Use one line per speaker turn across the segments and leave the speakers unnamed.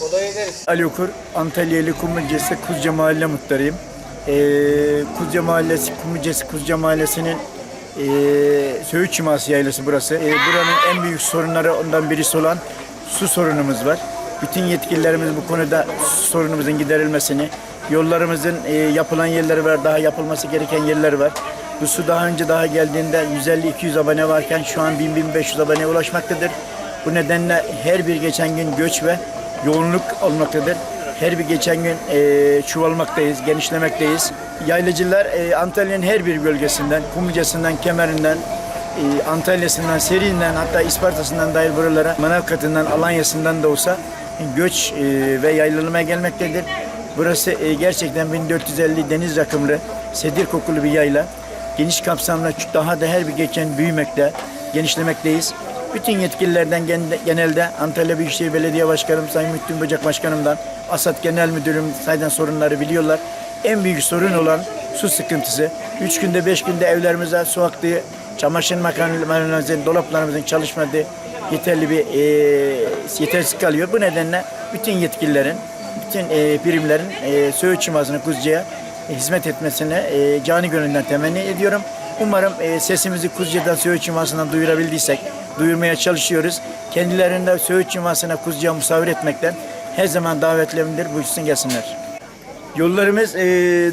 Kolay ederiz.
Ali Okur, Antalya ili Kumlucası Kuzca Mahalle muhtarıyım. Ee, Kuzca Mahallesi, Kumlucası Kuzca Mahallesi'nin ee, Söğüt Çiması yaylası burası. Ee, buranın en büyük sorunları ondan birisi olan su sorunumuz var. Bütün yetkililerimiz bu konuda sorunumuzun giderilmesini, yollarımızın ee, yapılan yerleri var, daha yapılması gereken yerler var. Bu su daha önce daha geldiğinde 150-200 abone varken şu an 1000-1500 aboneye ulaşmaktadır. Bu nedenle her bir geçen gün göç ve yoğunluk olmaktadır. Her bir geçen gün e, çuvalmaktayız, genişlemekteyiz. Yaylacılar e, Antalya'nın her bir bölgesinden, Kumluca'sından, Kemer'inden, e, Antalya'sından, Seri'nden hatta İsparta'sından dahil buralara Manavgat'ından, Alanya'sından da olsa göç e, ve yaylalamaya gelmektedir. Burası e, gerçekten 1450 deniz rakımlı, sedir kokulu bir yayla. Geniş kapsamlı daha da her bir geçen büyümekte, genişlemekteyiz. Bütün yetkililerden gen- genelde Antalya Büyükşehir Belediye Başkanım Sayın Mühtüm Böcek Başkanım'dan Asat Genel Müdürüm sayeden sorunları biliyorlar. En büyük sorun olan su sıkıntısı. Üç günde beş günde evlerimize su aktığı, çamaşır makinelerimizin, dolaplarımızın çalışmadığı yeterli bir e, yetersiz kalıyor. Bu nedenle bütün yetkililerin, bütün e, birimlerin e, Söğüt Çımazı'nı Kuzca'ya e, hizmet etmesini e, cani gönülden temenni ediyorum. Umarım e, sesimizi Kuzca'dan Söğüt Çımazı'na duyurabildiysek, duyurmaya çalışıyoruz. Kendilerinde Söğüt Çımazı'na Kuzca'ya misafir etmekten her zaman davetlerimdir. Buyursun gelsinler. Yollarımız e,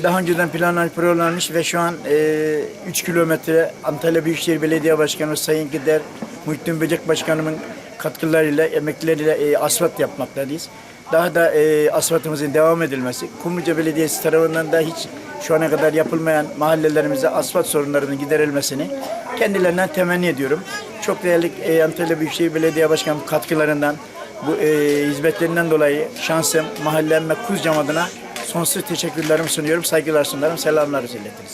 daha önceden planlanmış, programlanmış ve şu an e, 3 kilometre Antalya Büyükşehir Belediye Başkanı Sayın Gider, Muhittin Böcek Başkanımın katkılarıyla, emekleriyle e, asfalt yapmaktayız. Daha da e, asfaltımızın devam edilmesi, Kumluca Belediyesi tarafından da hiç şu ana kadar yapılmayan mahallelerimize asfalt sorunlarının giderilmesini kendilerinden temenni ediyorum. Çok değerli e, Antalya Büyükşehir Belediye Başkanı katkılarından, bu e, hizmetlerinden dolayı şansım, mahallem ve Kuzcam adına sonsuz teşekkürlerimi sunuyorum. Saygılar sunarım. Selamlar iletiriz.